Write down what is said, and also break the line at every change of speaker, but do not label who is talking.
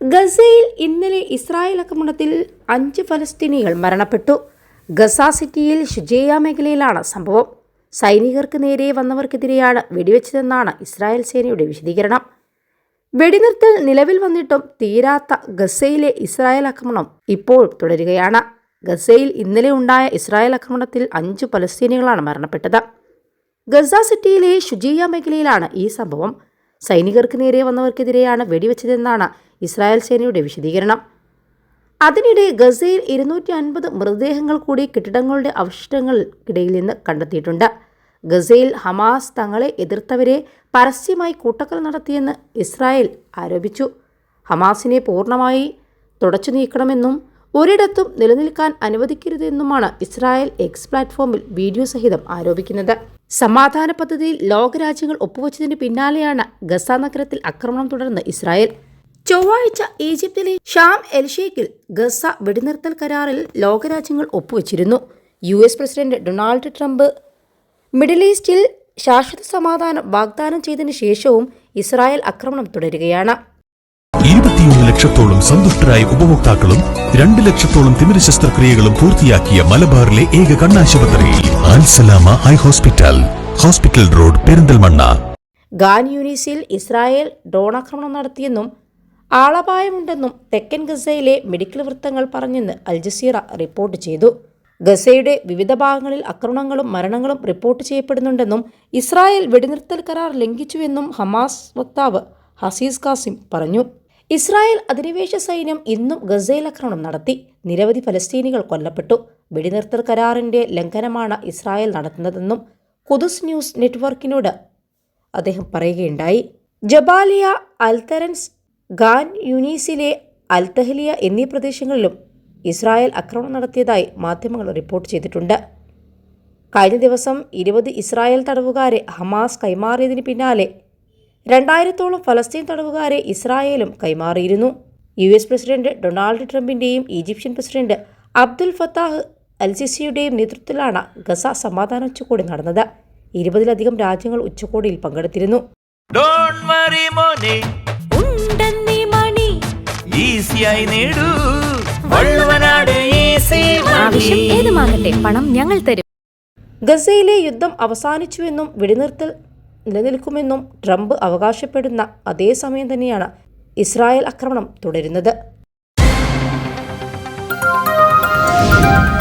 ഗസയിൽ ഇന്നലെ ഇസ്രായേൽ ആക്രമണത്തിൽ അഞ്ച് ഫലസ്തീനികൾ മരണപ്പെട്ടു. ഗസ സിറ്റിയിൽ ഷുജേയ മേഖലയിലാണ് സംഭവം. സൈനികർക്ക് നേരെ വന്നവർക്കെതിരെയാണ് വെടിവെച്ചതെന്നാണ് ഇസ്രായേൽ സേനയുടെ വിശദീകരണം. വെടിനിർത്തൽ നിലവിൽ വന്നിട്ടും തീരാത്ത ഗസയിലെ ഇസ്രായേൽ ആക്രമണം ഇപ്പോൾ തുടരുകയാണ്. ഗസയിൽ ഇന്നലെ ഉണ്ടായ ഇസ്രായേൽ ആക്രമണത്തിൽ അഞ്ച് പലസ്തീനികളാണ് മരണപ്പെട്ടത്. ഗസ സിറ്റിയിലെ ഷുജിയ മേഖലയിലാണ് ഈ സംഭവം. സൈനികർക്ക് നേരെ വന്നവർക്കെതിരെയാണ് വെടിവെച്ചതെന്നാണ് ഇസ്രായേൽ സേനയുടെ വിശദീകരണം. അതിനിടെ ഗസയിൽ ഇരുന്നൂറ്റി അൻപത് മൃതദേഹങ്ങൾ കൂടി കെട്ടിടങ്ങളുടെ അവശിഷ്ടങ്ങൾക്കിടയിൽ നിന്ന് കണ്ടെത്തിയിട്ടുണ്ട്. ഗസയിൽ ഹമാസ് തങ്ങളെ എതിർത്തവരെ പരസ്യമായി കൂട്ടക്കൽ നടത്തിയെന്ന് ഇസ്രായേൽ ആരോപിച്ചു. ഹമാസിനെ പൂർണമായി തുടച്ചു നീക്കണമെന്നും ഒരിടത്തും നിലനിൽക്കാൻ അനുവദിക്കരുതെന്നുമാണ് ഇസ്രായേൽ എക്സ് പ്ലാറ്റ്ഫോമിൽ വീഡിയോ സഹിതം ആരോപിക്കുന്നത്. സമാധാന പദ്ധതിയിൽ ലോകരാജ്യങ്ങൾ ഒപ്പുവച്ചതിന് പിന്നാലെയാണ് ഗസ നഗരത്തിൽ ആക്രമണം തുടർന്ന് ഇസ്രായേൽ. ചൊവ്വാഴ്ച ഈജിപ്തിലെ ഷാം എൽ ഷെയ്ഖിൽ ഗസ വെടിനിർത്തൽ കരാറിൽ ലോകരാജ്യങ്ങൾ ഒപ്പുവച്ചിരുന്നു. U S president Donald Trump middle ഈസ്റ്റിൽ ശാശ്വത സമാധാനം വാഗ്ദാനം ചെയ്തതിനു ശേഷവും ഇസ്രായേൽ ആക്രമണം തുടരുകയാണ്.
ഇരുപത്തിയൊന്ന് ലക്ഷത്തോളം സന്തുഷ്ടരായ ഉപഭോക്താക്കളും രണ്ട് ലക്ഷത്തോളം തിമിര ശസ്ത്രക്രിയകളും പൂർത്തിയാക്കിയ മലബാറിലെ ഏക കണ്ണാശുപത്രി Al Salama eye hospital hospital road Perinthalmanna.
Khan യൂനിസിൽ Israel drone ആക്രമണം നടത്തിയെന്നും ആളപായമുണ്ടെന്നും തെക്കൻ ഗസയിലെ മെഡിക്കൽ വൃത്തങ്ങൾ പറഞ്ഞെന്ന് അൽജസീറ റിപ്പോർട്ട് ചെയ്തു. ഗസയുടെ വിവിധ ഭാഗങ്ങളിൽ ആക്രമണങ്ങളും മരണങ്ങളും റിപ്പോർട്ട് ചെയ്യപ്പെടുന്നുണ്ടെന്നും ഇസ്രായേൽ വെടിനിർത്തൽ കരാർ ലംഘിച്ചുവെന്നും ഹമാസ് വക്താവ് ഹസീസ് കാസിം പറഞ്ഞു. ഇസ്രായേൽ അധിനിവേശ സൈന്യം ഇന്നും ഗസയിൽ ആക്രമണം നടത്തി. നിരവധി ഫലസ്തീനികൾ കൊല്ലപ്പെട്ടു. വെടിനിർത്തൽ കരാറിന്റെ ലംഘനമാണ് ഇസ്രായേൽ നടത്തുന്നതെന്നും കുദുസ് ന്യൂസ് നെറ്റ്വർക്കിനോട് അദ്ദേഹം പറയുകയുണ്ടായി. ജബാലിയ അൽത്തരൻസ് ഖാൻ യുനീസിലെ അൽതഹലിയ എന്നീ പ്രദേശങ്ങളിലും ഇസ്രായേൽ ആക്രമണം നടത്തിയതായി മാധ്യമങ്ങൾ റിപ്പോർട്ട് ചെയ്തിട്ടുണ്ട്. കഴിഞ്ഞ ദിവസം ഇരുപത് ഇസ്രായേൽ തടവുകാരെ ഹമാസ് കൈമാറിയതിന് പിന്നാലെ രണ്ടായിരത്തോളം ഫലസ്തീൻ തടവുകാരെ ഇസ്രായേലും കൈമാറിയിരുന്നു. യു എസ് പ്രസിഡന്റ് ഡൊണാൾഡ് ട്രംപിന്റെയും ഈജിപ്ഷ്യൻ പ്രസിഡന്റ് അബ്ദുൽ ഫത്താഹ് അൽസിസിയുടെയും നേതൃത്വത്തിലാണ് ഗസ സമാധാന ഉച്ചകോടി നടന്നത്. ഇരുപതിലധികം രാജ്യങ്ങൾ ഉച്ചകോടിയിൽ പങ്കെടുത്തിരുന്നു.
ശക്തിയായി നേടൂ.
പണം ഞങ്ങൾ തരും.
ഗസയിലെ യുദ്ധം അവസാനിച്ചുവെന്നും വെടിനിർത്തൽ നിലനിൽക്കുമെന്നും ട്രംപ് അവകാശപ്പെടുന്ന അതേസമയം തന്നെയാണ് ഇസ്രായേൽ ആക്രമണം തുടരുന്നത്. Thank you.